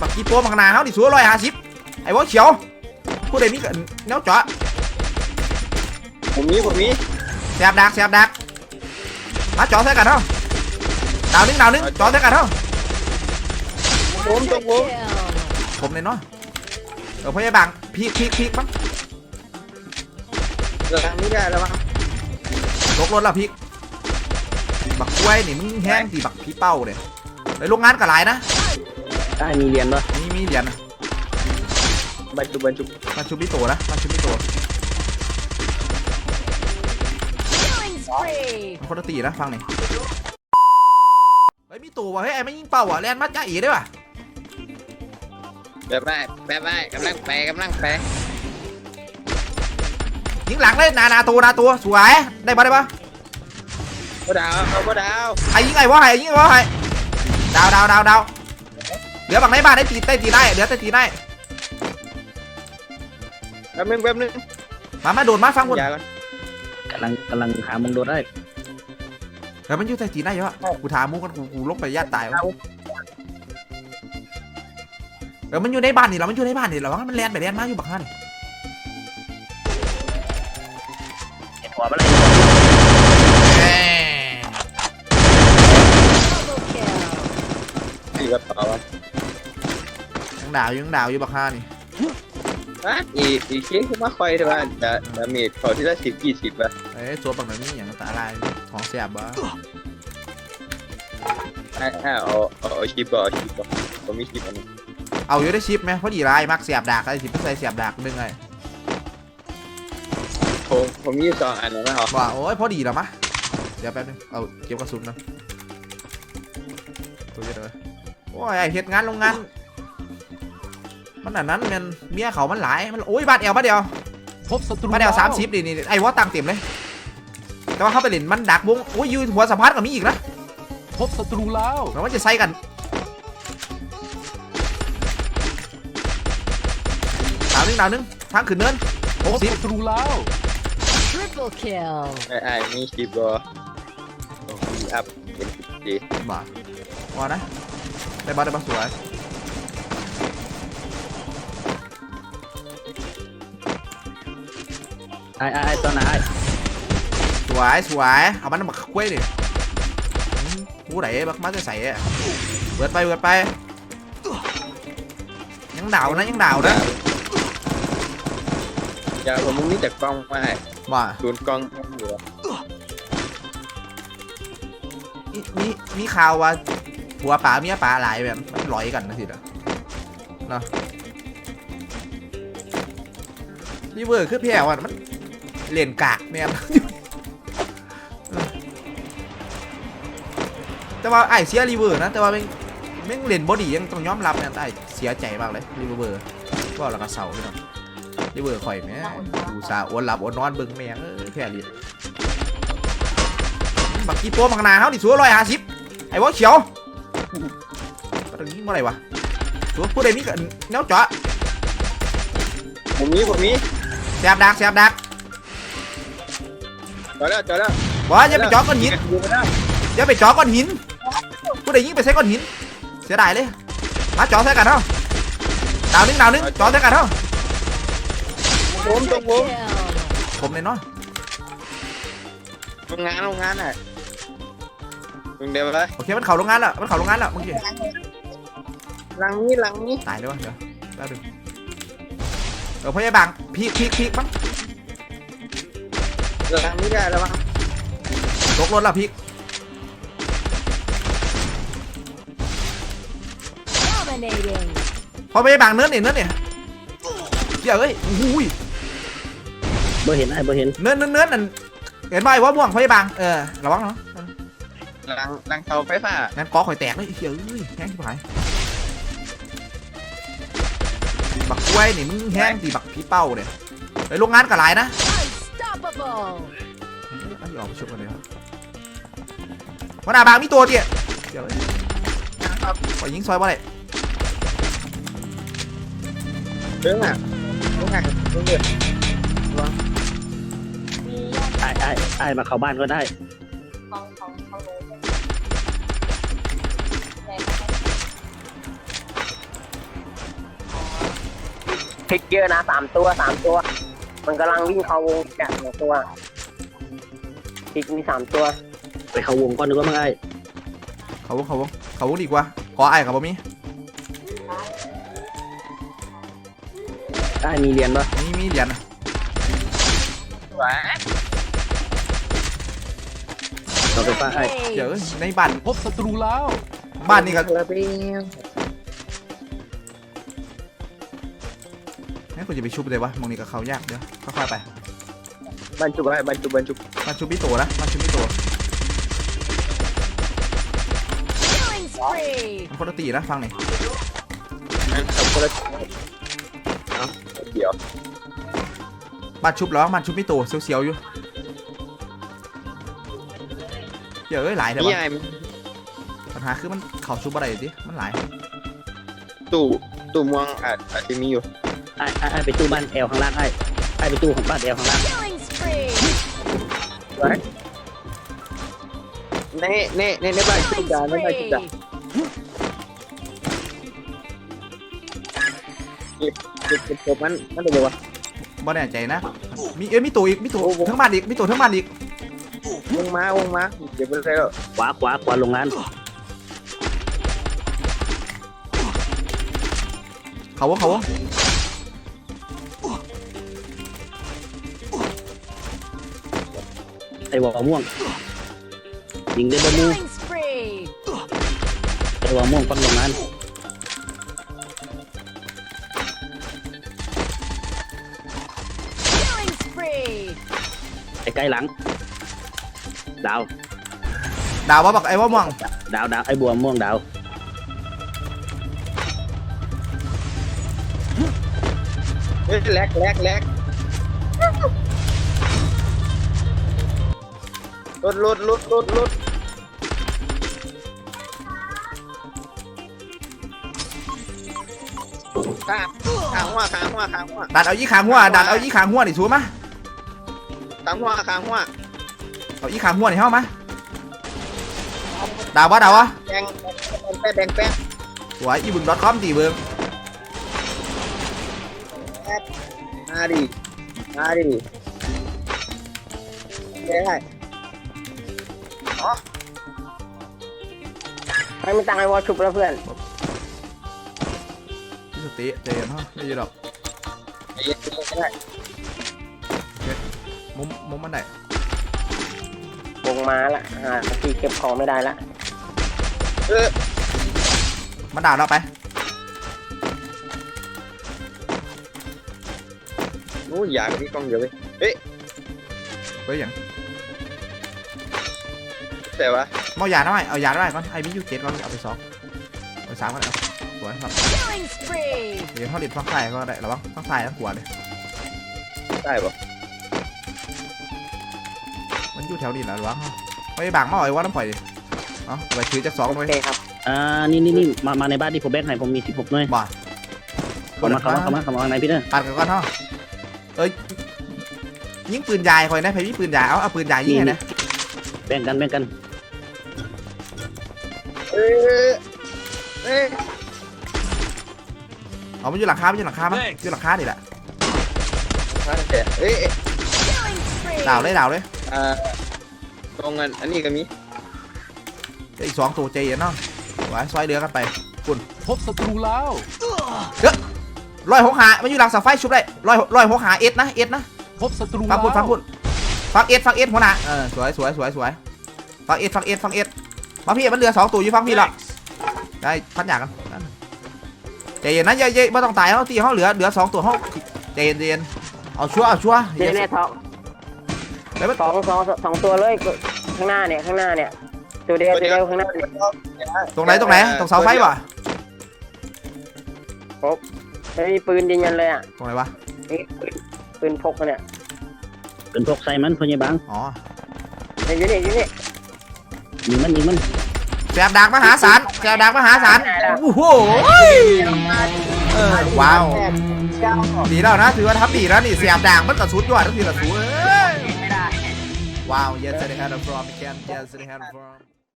บักกีโป้บักหนาเขาดิสัวร้อยห้าสิบไอ้วอเขียวผู้ใดมีก็แนวเจาะผมมีผมมีแสบดักแสบดักมาเจาะใส่กันเนาะดาวหนึงดาวหนึงเจาะใส่กันเนาะผมตรงผมผมเลยเนาะเออพยาบางพีกพีกพีกมั้งหลังนี้ได้แล้วมั้งลกรถละพีกบักกล้วยนี่มึงแห้งตีบักพี่เป้าเลยไปโรงงานกับหลายนะ ได้มีเรียนปะมีมีเหรียญนะบรรจุบรรจุมาชุบพี่โตนะมาชุบพี่โต Killing spree. มันคนละตีนะฟังนี่เฮ้ยมีตัวว่ะเฮ้ยไอ้ไม่ยิงเป้าอะแลนมัดจ้าอีได้ป่ะแบบได้แบบได้กำลังไปกำลังไปยิงหลังเลยนานาตัวนาตัวสวยได้ปะได้ปะบ่ดาวเอาบ่ดาวไอ้ยิงไอ้วะไอ้ยิงไอ้วะไอ้ดาวดาวดาวดาว เหลือบังในบ้านได้ตีได้ตีได้เหลือแต่ตีได้แป๊บนึงแป๊บนึงมามาโดดมาฟังคนยาก่อนกำลังกำลังหามึงโดนได้เดี๋ยวมันอยู่แต่ตีได้เยอะกูถามมุกกันกูกูลงไปญาติตายวะเดี๋ยวมันอยู่ในบ้านนี่เหรามันอยู่ในบ้านนี่เหราว่ามันแลนไปแลนมาอยู่บักฮั่นเห็นหัวมันเลย ดาวอยู่ยังดาวอยู่บักฮั่นนี่อะอีกอีกชิ้นคือมาคอยแต่ว่าจะจะมีขอที่ละสิบกี่สิบอะเอ้ยตัวบักนั้นนี่อย่างตาลายของแสบบ้าอะอะเอาเอาเอาชิปก่อนเอาชิปก่อนผมมีชิปอันนี้เอาอยู่ได้ชิปไหมพอดีลายมักเสียบดากไอ้สิบใส่เสียบดากดึงไงผมผมมีสองอันนะเหรอว่าโอ้ยพอดีแล้วมะเดี๋ยวแป๊บนึงเอาเก็บกระสุนนะตัวเยอะเลยโอ้ยไอ้เหตุงานโรงงาน มันอันนั้นแมันเมียเขามันหลายมันโอ้ยบาทเอวบาทเดียวพบศัตรูบาทเดียวสามสิบดินี่ไอ้วอตังเต็มเลยแต่ว่าเข้าไปเล่นมันดักวงโอ้ยอยืนหัวสัมพันธ์กับมีอีกนะพบศัตรูแล้วแล้วมันจะใส่กันดาวหนึงดาวหนึงทางขึ้นเนินพหกบสิบศัตรูแล้ว Triple kill. ไอ้ไอ้มีชิปก่อนโอ้ยอัพเป็นสิบสี่บาทว่านะได้บาทได้บาทสวย ไอ้ไอ้ไอ้ตอนไหนไอ้สวยสวยเอามันมาคุยดิอืมผู้ไหนบักมาจะใส่อะเวิร์ดไปเวิร์ดไป ยังดาวนะยังดาวนะ อย่าผมมึงมีแต่กล้องมาให้ว่าศูนย์กล้องอยู่อะมีมีมีข่าวว่าผัวป๋าเมียป๋าหลายแบบมันลอยกันนะสิเด้อเนาะรีเวอร์คือแพ้ว่ะมัน เล่นกากแม่นเออแต่ว่าไอ้เสียรีเวอร์นะแต่ว่าแม่งแม่งเล่นบอดี้ยังต้องยอมรับเนี่ยไอ้เสียใจมากเลยรีเวอร์ก็แล้วก็เศร้าพี่น้องรีเวอร์ข่อยแม่ดูซาห์อดหลับอดนอนเบิ่งแม่งเออแพ้ลิ้นบักกีโป้บักหนาเขาดิสัวร้อยห้าสิบไอ้วอเขียวตรงนี้เมื่อไหร่วะสัวผู้ใดมีก็แนวเจาะผมมีผมมีแสบดักแสบดัก จอดแล้วจอดแล้วบอกว่าอย่าไปเจาะก้อนหินดูไม่ได้อย่าไปเจาะก้อนหินผู้ใดยิงไปใส่ก้อนหิน เสียดายเลยมาเจาะใส่กันเนาะดาวหนึงดาวหนึงเจาะใส่กันเนาะผมตรงผม Kill. ผมเลยเนาะโรงงานโรงงานอะมึงเดี๋ยวไปโอเคมันเข่าโรงงานแล้วมันเข่าโรงงานแล้วเมื่อกี้หลังนี้หลังนี้ตายเลยวะเดี๋ยวแป๊บนึงเออพยาบางพีกพีกพีกมั้ง หลังนี้ได้แล้วมั้งตกรถและพีก Dominating. พอพยาบางเนื้อเนี่ยเนื้อเนี่ยเจ้าเอ้ยอุ้ยบ่เห็นไอ้บ่เห็นเนื้อเนื้อเนื้อนั่นเห็นไหมว่าม่วงพยาบางเออระวังเนาะหลังหลังเสาไฟฟ้างั้นกอข่อยแตกเลยเฮ้ยเอ้ยแห้งที่ผายบักกล้วยนี่มึงแห้งตีบักพี่เป้าเนี่ยไปโรงงานกับหลายนะ Unstoppable. เอ้ยออกไปชุบกันเลยครับวันหน้าบางมีตัวเตี้ยเดี๋ยวเลยปล่อยยิงซอยบ่ได้เรื่องอะเรื่องอะเรื่องเดือดไอ้ไอ้ไอ้มาเข้าบ้านก็ได้ ของของของหนูใช่ไหมแต่พลิกเยอะนะสามตัวสามตัว มันกำลังวิ่งเข้าวงแกะสองตัวพลิกมีสามตัวไปเข้าวงก่อนดีกว่ามั้งไอ้เขาวงเขาวงเขาวงดีกว่า ขอไอ้กับบ่มีไอ้มีเรียนปะมีมีเหรียญนะเราไปป้าไอ้เดี๋ยวเอ้ย Engage. ในบ้านพบศัตรูแล้ว บ้านนี่ก็งั้ กูจะไปชุบเลยวะมองนี่ก็เขายากเดี๋ยวค่อยๆไปบรรจุไว้บรรจุบรรจุมาชุบพี่โตนะมาชุบพี่โต Killing spree. มันคนละตีนะฟังหน่อยนั่นเอาคนละเอาเดี๋ยวบ้านชุบแล้วบ้านชุบพี่โตเสียวๆอยู่เดี๋ยวเอ้ยหลายแต่นี่ว่าไอ้ปัญหาคือมันเขาชุบอะไรดิมันหลาย ตู้ตู้ม่วงอาจอาจจะมีอยู่ ไอ้ไอ้ไอ้ไปตู้บ้านแอลข้างล่างไอ้ไอ้ไปตู้ของบ้านแอลข้างล่าง Killing spree. ในในในในบ้านชุบ Killing ดาในบ้านชุบดา spree. เก็บเก็บเก็บมันมันเดี๋ยววะ บ่แน่ใจนะ มีเอ้ยมีโตอีกมีโตทั้งบ้านอีกมีโตทั้งบ้านอีกวงมาวงมาเดี๋ยวไปแล้วขวาขวาขวาโรงงานเขาวงเขาวง ไอ้วอม่วงยิงได้บ่มู Killing spree. ไอ้วอม่วงฟังโรงงาน Killing spree. ไอ้ไกลหลัง ดาวดาวว่าบอกไอ้ว่าม่วงดาวดาวไอ้บัวม่วงดาวเฮ้ยแลกแลกแลก รถรถรถรถรถข้างข้างหัวข้างหัวข้างหัวดัดเอายี่ขางหัวดัดเอายี่ขางหัวนี่ชัวร์มะข้างหัวข้างหัวเอายี่ขางหัวนี่เข้ามาดาววะดาววะแดงแป้งแดงแป้งสวยอีบึงดอทคอมตีเบิงมาดิมาดิได้ ไม่มีตังค์ไอ้วอลชุบแล้วเพื่อนพี่สติเจนเนาะไม่ยืดหรอกไอ้เหี้ยไม่ได้มุมมุมมันได้วงมาละหาที่เก็บของไม่ได้ละเออมันด่าเราไปโอ้ยอยากมีกล้องเดี๋ยวไปเฮ้ยอย่าง แต่ว่าเมายาหน่อยเอายาหน่อยก่อนไอ้มียูเจ็ดก่อนเอาไปสองเอาไปสามก่อนเอาสวยครับ Killing spree. เดี๋ยวเขาเด็ดฟังใส่ก็ได้ระวังฟังใส่ทั้งหัวเลยได้ปะมันอยู่แถวนี้แหละระวังไม่บางมาอ่อยว่าน้ำปล่อยดิเอาเอาไปถือจากสองโอเลยเคครับอ่านี่นี่นี่มามาในบ้านที่ผมแบกให้ผมมีสิบหกหน่วยบ่าเข้ามาเข้ามาเข้ามาเข้ามาข้างในพี่เด้อปัดกันก่อนเนาะเอ้ยยิงปืนยายคอยนะใครมีปืนยายเอาเอาปืนยายยิงไงนะแบ่งกันแบ่งกัน เออเอ้ยเอามันอยู่หลังคามันอยู่หลังคามั้ยอยู่หลังคาดิแหละมาแต่เอ้ย Killing spree. ดาวเลยดาวเลยอ่าตรงนั้นอันนี้ก็มีเดี๋ยวอีกสองตัวใจเย็นเนาะไว้ซอยเรือกันไปพบศัตรูแล้ว ร้อยหกหามันอยู่หลังเสาไฟชุบได้ร้อยร้อยหกหาเอ็ดนะเอ็ดนะ พบศัตรูฟัแล้งวคุณฟังคุณฟังเอ็ดฟังเอ็ดหัวหน้าเออสวยสวยสวยสวยฟังเอ็ดฟังเอ็ดฟังเอ็ด มาพี่มันเรือสองตัวอยู่ฟังพี่ละได้พันหยากันนั่นใจเย็นนะเย้ยไม่ต้องตายเขาตีเขาเหลือเหลือสองตัวเขาใจเย็นใจเย็นเอาชัวร์เอาชัวร์เดี๋ยวเนี่ยท้องแล้วมันสองสองสองตัวเลยข้างหน้าเนี่ยข้างหน้าเนี่ยตัวเดียวตัวเดียวข้างหน้าเนี่ยตรงไหนตรงไหนตรงเสาไฟป่ะไม่มีปืนยิงกันเลยอะตรงไหนวะนี่ปืนปืนพกอะเนี่ยเป็นพวกใส่มันพญาบังอ๋อนี่อยู่นี่อยู่นี่ หนีมันหนีมันแสบดักมหาศาลแสบดักมหาศาลโอ้โหเออว้าวดีแล้วนะถือว่าทำดีแล้วนี่แสบดักมันกระสุดยอดทั้งทีละสูเอ้ยไม่ได้ Wow, yes, I had a from again. Yes, I had a from.